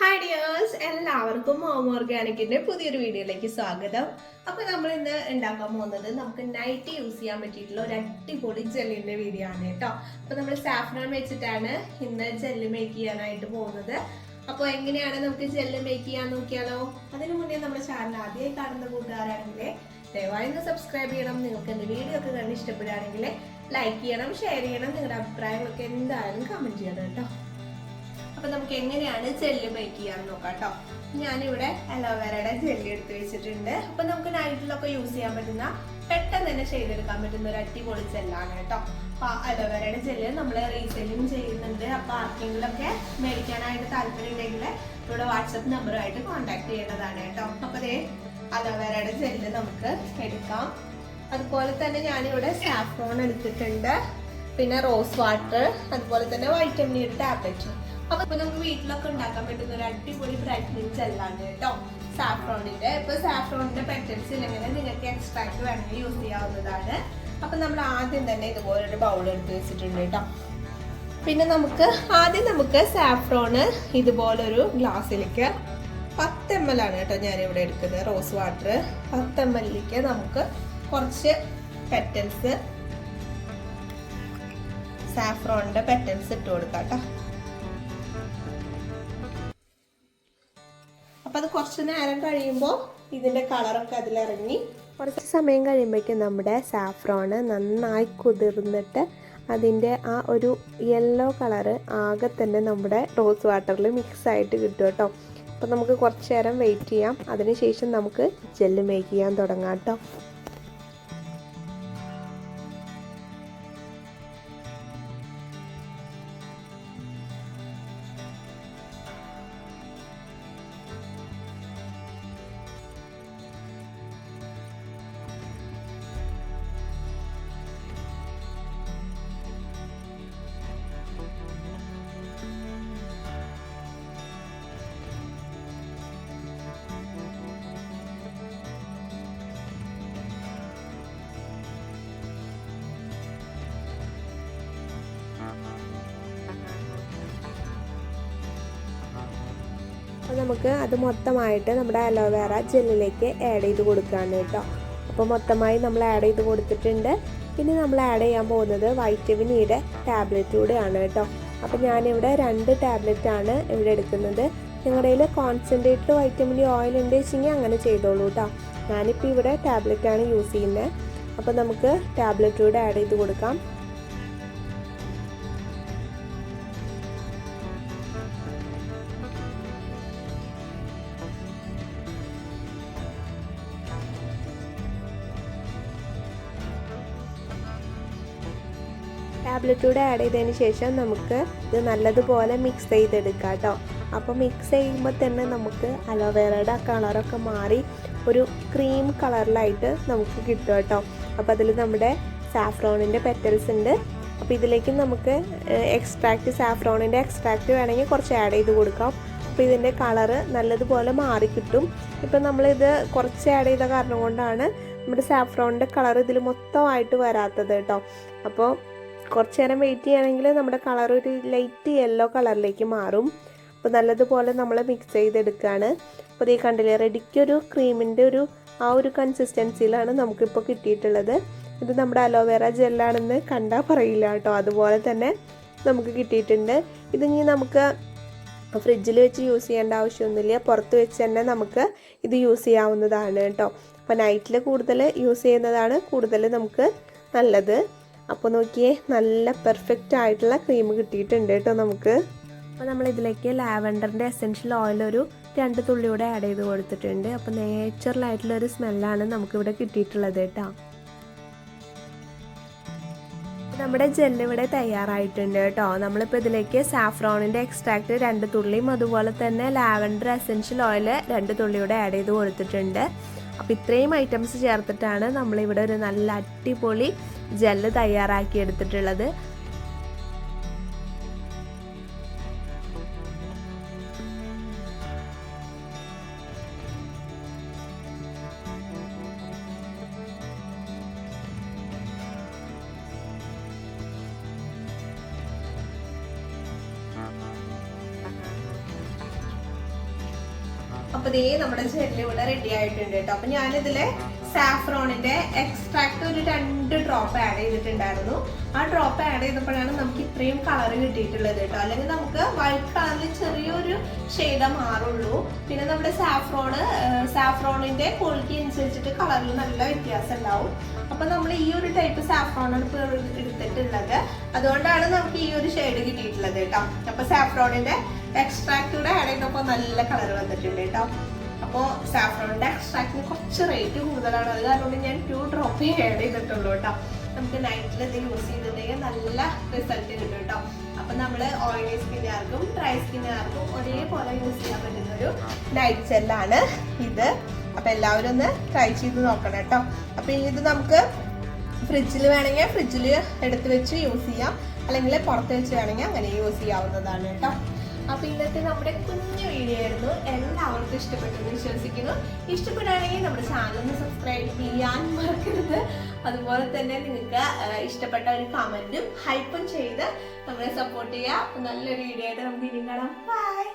Hi dears എല്ലാവർക്കും home ഓർഗാനിക്കിന്റെ പുതിയൊരു വീഡിയോയിലേക്ക് സ്വാഗതം. അപ്പോൾ നമ്മൾ ഇന്ന് ഉണ്ടാക്കാൻ പോകുന്നത് നമുക്ക് നൈറ്റ് യൂസ് ചെയ്യാൻ പറ്റിയിട്ടുള്ള ഒരു അടിപൊളി ജെല്ലിന്റെ വീഡിയോ ആണ് കേട്ടോ. അപ്പോൾ നമ്മൾ സാഫ്രോൺ വെച്ചിട്ടാണ് ഇന്ന് ജെല്ല് മേക്ക് ചെയ്യാനായിട്ട് പോകുന്നത്. അപ്പോൾ എങ്ങനെയാണ് നമുക്ക് ജെല്ല് മേക്ക് ചെയ്യാൻ നോക്കിയാലോ? അതിനു മുന്നേ നമ്മുടെ ചാനൽ ആദ്യമായി കാണുന്ന കൂട്ടുകാരാണെങ്കിൽ ദയവായി ഒന്ന് സബ്സ്ക്രൈബ് ചെയ്യണം. നിങ്ങൾക്ക് എന്റെ വീഡിയോ ഒക്കെ കണ്ട് ഇഷ്ടപ്പെടുകയാണെങ്കിൽ ലൈക്ക് ചെയ്യണം ഷെയർ ചെയ്യണം. നിങ്ങളുടെ അഭിപ്രായങ്ങളൊക്കെ എന്തായാലും കമന്റ് ചെയ്യണം കേട്ടോ. അപ്പൊ നമുക്ക് എങ്ങനെയാണ് ജെല്ല് മേക്ക് ചെയ്യാൻ നോക്കാം കേട്ടോ ഞാനിവിടെ അലോവേരയുടെ ജെല്ല് എടുത്ത് വെച്ചിട്ടുണ്ട്. അപ്പൊ നമുക്ക് നൈറ്റിലൊക്കെ യൂസ് ചെയ്യാൻ പറ്റുന്ന പെട്ടെന്ന് തന്നെ ചെയ്തെടുക്കാൻ പറ്റുന്ന ഒരു അടിപൊളി ജെല്ലാണ് കേട്ടോ അപ്പൊ അലോവേരയുടെ ജെല്ല് നമ്മൾ റീസെല്ലിംഗ് ചെയ്യുന്നുണ്ട്. അപ്പൊ ആർക്കെങ്കിലൊക്കെ മേടിക്കാനായിട്ട് താല്പര്യം ഉണ്ടെങ്കിൽ ഇവിടെ വാട്സപ്പ് നമ്പറുമായിട്ട് കോൺടാക്ട് ചെയ്യേണ്ടതാണ് കേട്ടോ അപ്പൊ അതേ അലോവേരയുടെ ജെല്ല് നമുക്ക് എടുക്കാം. അതുപോലെ തന്നെ ഞാനിവിടെ സാഫ്രോൺ എടുത്തിട്ടുണ്ട്. പിന്നെ റോസ് വാട്ടർ അതുപോലെ തന്നെ വൈറ്റമിൻ ടാബ്ലറ്റ് അപ്പൊ നമുക്ക് വീട്ടിലൊക്കെ ഉണ്ടാക്കാൻ പറ്റുന്ന ഒരു അടിപൊളി ബ്രൈറ്റ്നിങ് ചെല്ലാണ് കേട്ടോ. സാഫ്രോണിന്റെ ഇപ്പൊ സാഫ്രോണിന്റെ പെറ്റൽസ് ഇല്ലെങ്കിൽ നിങ്ങൾക്ക് എക്സ്ട്രാക്ട് വേണമെങ്കിൽ യൂസ് ചെയ്യാവുന്നതാണ്. അപ്പൊ നമ്മൾ ആദ്യം തന്നെ ഇതുപോലെ ഒരു ബൗൾ എടുത്ത് വെച്ചിട്ടുണ്ട് കേട്ടോ. പിന്നെ നമുക്ക് ആദ്യം നമുക്ക് സാഫ്രോണ് ഇതുപോലൊരു ഗ്ലാസ്സിലേക്ക് പത്ത് എം എൽ ആണ് കേട്ടോ ഞാനിവിടെ എടുക്കുന്നത് റോസ് വാട്ടർ പത്ത് എം എല്ലിലേക്ക് നമുക്ക് കുറച്ച് പെറ്റൽസ് സാഫ്രോണിന്റെ പെറ്റൽസ് ഇട്ട് കൊടുക്കാം കേട്ടോ. നേരം കഴിയുമ്പോൾ ഇതിന്റെ കളറൊക്കെ അതിലിറങ്ങി. കുറച്ച് സമയം കഴിയുമ്പോഴേക്കും നമ്മുടെ സാഫ്രോണ് നന്നായി കുതിർന്നിട്ട് അതിന്റെ ആ ഒരു യെല്ലോ കളറ് ആകെ തന്നെ നമ്മുടെ റോസ് വാട്ടറിൽ മിക്സ് ആയിട്ട് കിട്ടും കേട്ടോ. അപ്പോൾ നമുക്ക് കുറച്ച് നേരം വെയിറ്റ് ചെയ്യാം. അതിനുശേഷം നമുക്ക് ജെല്ല് മേക്ക് ചെയ്യാൻ തുടങ്ങാം കേട്ടോ. നമുക്ക് അത് മൊത്തമായിട്ട് നമ്മുടെ അലോവേറ ജെല്ലിലേക്ക് ആഡ് ചെയ്ത് കൊടുക്കുകയാണ് കേട്ടോ. അപ്പോൾ മൊത്തമായി നമ്മൾ ആഡ് ചെയ്ത് കൊടുത്തിട്ടുണ്ട്. ഇനി നമ്മൾ ആഡ് ചെയ്യാൻ പോകുന്നത് വൈറ്റമിൻ ഇയുടെ ടാബ്ലറ്റ് കൂടെയാണ് കേട്ടോ. അപ്പോൾ ഞാനിവിടെ രണ്ട് ടാബ്ലറ്റ് ആണ് ഇവിടെ എടുക്കുന്നത്. നിങ്ങളുടെ കയ്യിൽ കോൺസെൻട്രേറ്റഡ് വൈറ്റമിൻ ഇ ഓയിൽ ഉണ്ട് വെച്ചെങ്കിൽ അങ്ങനെ ചെയ്തോളൂ കേട്ടോ. ഞാനിപ്പോൾ ഇവിടെ ടാബ്ലറ്റാണ് യൂസ് ചെയ്യുന്നത്. അപ്പോൾ നമുക്ക് ടാബ്ലറ്റ് കൂടെ ആഡ് ചെയ്ത് കൊടുക്കാം. ടാബ്ലറ്റ് കൂടെ ആഡ് ചെയ്തതിന് ശേഷം നമുക്ക് ഇത് നല്ലതുപോലെ മിക്സ് ചെയ്തെടുക്കാം കേട്ടോ അപ്പോൾ മിക്സ് ചെയ്യുമ്പോൾ തന്നെ നമുക്ക് അലോവേറയുടെ കളറൊക്കെ മാറി ഒരു ക്രീം കളറിലായിട്ട് നമുക്ക് കിട്ടും കേട്ടോ അപ്പോൾ അതിൽ നമ്മുടെ സാഫ്രോണിന്റെ പെറ്റൽസ് ഉണ്ട്. അപ്പോൾ ഇതിലേക്ക് നമുക്ക് എക്സ്ട്രാക്റ്റ് സാഫ്രോണിന്റെ എക്സ്ട്രാക്റ്റ് വേണമെങ്കിൽ കുറച്ച് ആഡ് ചെയ്ത് കൊടുക്കാം. അപ്പോൾ ഇതിന്റെ കളറ് നല്ലതുപോലെ മാറി കിട്ടും. ഇപ്പം നമ്മളിത് കുറച്ച് ആഡ് ചെയ്ത കാരണം കൊണ്ടാണ് നമ്മുടെ സാഫ്രോണിന്റെ കളർ ഇതിൽ മൊത്തമായിട്ട് വരാത്തത് കേട്ടോ അപ്പോൾ കുറച്ച് നേരം വെയിറ്റ് ചെയ്യുകയാണെങ്കിൽ നമ്മുടെ കളർ ഒരു ലൈറ്റ് യെല്ലോ കളറിലേക്ക് മാറും. അപ്പോൾ നല്ലതുപോലെ നമ്മൾ മിക്സ് ചെയ്തെടുക്കുകയാണ്. അപ്പോൾ ഈ കണ്ടില്ലേ റെഡിക്കൊരു ക്രീമിന്റെ ഒരു ആ ഒരു കൺസിസ്റ്റൻസിയിലാണ് നമുക്കിപ്പോൾ കിട്ടിയിട്ടുള്ളത്. ഇത് നമ്മുടെ അലോവേറ ജെല്ലാണെന്ന് കണ്ടാൽ പറയില്ല കേട്ടോ. അതുപോലെ തന്നെ നമുക്ക് കിട്ടിയിട്ടുണ്ട്. ഇതിനി നമുക്ക് ഫ്രിഡ്ജിൽ വെച്ച് യൂസ് ചെയ്യേണ്ട ആവശ്യമൊന്നുമില്ല. പുറത്ത് വെച്ച് തന്നെ നമുക്ക് ഇത് യൂസ് ചെയ്യാവുന്നതാണ് കേട്ടോ. അപ്പോൾ നൈറ്റിൽ കൂടുതൽ യൂസ് ചെയ്യുന്നതാണ് കൂടുതൽ നമുക്ക് നല്ലത്. അപ്പോൾ നോക്കിയേ നല്ല പെർഫെക്റ്റ് ആയിട്ടുള്ള ക്രീം കിട്ടിയിട്ടുണ്ട് കേട്ടോ നമുക്ക്. അപ്പോൾ നമ്മൾ ഇതിലേക്ക് ലാവൻഡറിന്റെ എസെൻഷ്യൽ ഓയിൽ ഒരു രണ്ട് തുള്ളി തുള്ളിയൂടെ ആഡ് ചെയ്ത് കൊടുത്തിട്ടുണ്ട്. അപ്പോൾ നേച്ചുറൽ ആയിട്ടുള്ള ഒരു സ്മെല്ലാണ് നമുക്കിവിടെ കിട്ടിയിട്ടുള്ളത് കേട്ടോ. നമ്മുടെ ജെല്ല് ഇവിടെ തയ്യാറായിട്ടുണ്ട് കേട്ടോ. നമ്മളിപ്പോൾ ഇതിലേക്ക് സാഫ്രോണിന്റെ എക്സ്ട്രാക്റ്റ് രണ്ട് തുള്ളിയും അതുപോലെ തന്നെ ലാവൻഡർ എസെൻഷ്യൽ ഓയിൽ രണ്ട് തുള്ളിയൂടെ ആഡ് ചെയ്ത് കൊടുത്തിട്ടുണ്ട്. അപ്പോൾ ഇത്രയും ഐറ്റംസ് ചേർത്തിട്ടാണ് നമ്മളിവിടെ ഒരു നല്ല അടിപൊളി ജെല്ല് തയ്യാറാക്കി എടുത്തിട്ടുള്ളത്. അപ്പൊ ദേ നമ്മുടെ ചെല്ലി ഇവിടെ റെഡി ആയിട്ടുണ്ട് കേട്ടോ. അപ്പൊ ഞാനിതിൽ സാഫ്രോണിന്റെ എക്സ്ട്രാക്ട് ഒരു രണ്ട് ഡ്രോപ്പ് ആഡ് ചെയ്തിട്ടുണ്ടായിരുന്നു. ആ ഡ്രോപ്പ് ആഡ് ചെയ്തപ്പോഴാണ് നമുക്ക് ഇത്രയും കളർ കിട്ടിയിട്ടുള്ളത് കേട്ടോ. അല്ലെങ്കിൽ നമുക്ക് വൈറ്റ് കളറിൽ ചെറിയൊരു ഷെയ്ഡ മാറുള്ളൂ. പിന്നെ നമ്മുടെ സാഫ്രോണ് സാഫ്രോണിന്റെ ക്വാളിറ്റി അനുസരിച്ചിട്ട് കളറിൽ നല്ല വ്യത്യാസം ഉണ്ടാവും. അപ്പൊ നമ്മൾ ഈ ഒരു ടൈപ്പ് സാഫ്രോണാണ് എടുത്തിട്ടുള്ളത്. അതുകൊണ്ടാണ് നമുക്ക് ഈ ഒരു ഷെയ്ഡ് കിട്ടിയിട്ടുള്ളത് കേട്ടോ. അപ്പൊ സാഫ്രോണിന്റെ എക്സ്ട്രാക്ട് കൂടെ ആഡ് ചെയ്തപ്പോൾ നല്ല കളർ വന്നിട്ടുണ്ട് കേട്ടോ അപ്പോൾ സാഫ്രോണിന്റെ എക്സ്ട്രാക്റ്റിന് കുറച്ച് റേറ്റ് കൂടുതലാണ്. അത് കാരണം ഞാൻ ടു ഡ്രോപ്പ് ആഡ് ചെയ്തിട്ടുള്ളൂ കേട്ടോ നമുക്ക് നൈറ്റിൽ ഇത് യൂസ് ചെയ്തിട്ടുണ്ടെങ്കിൽ നല്ല റിസൾട്ട് കിട്ടും കേട്ടോ അപ്പൊ നമ്മൾ ഓയിലി സ്കിന്നുകാർക്കും ഡ്രൈ സ്കിന്നുകാർക്കും ഒരേപോലെ യൂസ് ചെയ്യാൻ പറ്റുന്ന ഒരു നൈറ്റ് ജെല്ലാണ് ഇത്. അപ്പൊ എല്ലാവരും ഒന്ന് ട്രൈ ചെയ്ത് നോക്കണം കേട്ടോ അപ്പൊ ഇത് നമുക്ക് ഫ്രിഡ്ജിൽ വേണമെങ്കിൽ ഫ്രിഡ്ജിൽ എടുത്ത് വെച്ച് യൂസ് ചെയ്യാം. അല്ലെങ്കിൽ പുറത്ത് വെച്ച് വേണമെങ്കിൽ അങ്ങനെ യൂസ് ചെയ്യാവുന്നതാണ് കേട്ടോ അപ്പൊ ഇന്നത്തെ നമ്മുടെ കുഞ്ഞു വീഡിയോ ആയിരുന്നു. എല്ലാവർക്കും ഇഷ്ടപ്പെട്ടു എന്ന് വിശ്വസിക്കുന്നു. ഇഷ്ടപ്പെടുകയാണെങ്കിൽ നമ്മുടെ ചാനൽ ഒന്ന് സബ്സ്ക്രൈബ് ചെയ്യാൻ മറക്കരുത്. അതുപോലെ തന്നെ നിങ്ങൾക്ക് ഇഷ്ടപ്പെട്ട ഒരു കമന്റും ഹൈപ്പും ചെയ്ത് നമ്മളെ സപ്പോർട്ട് ചെയ്യുക. നല്ലൊരു വീഡിയോ ആയിട്ട് നമുക്ക് ഇനി കാണാം. ബൈ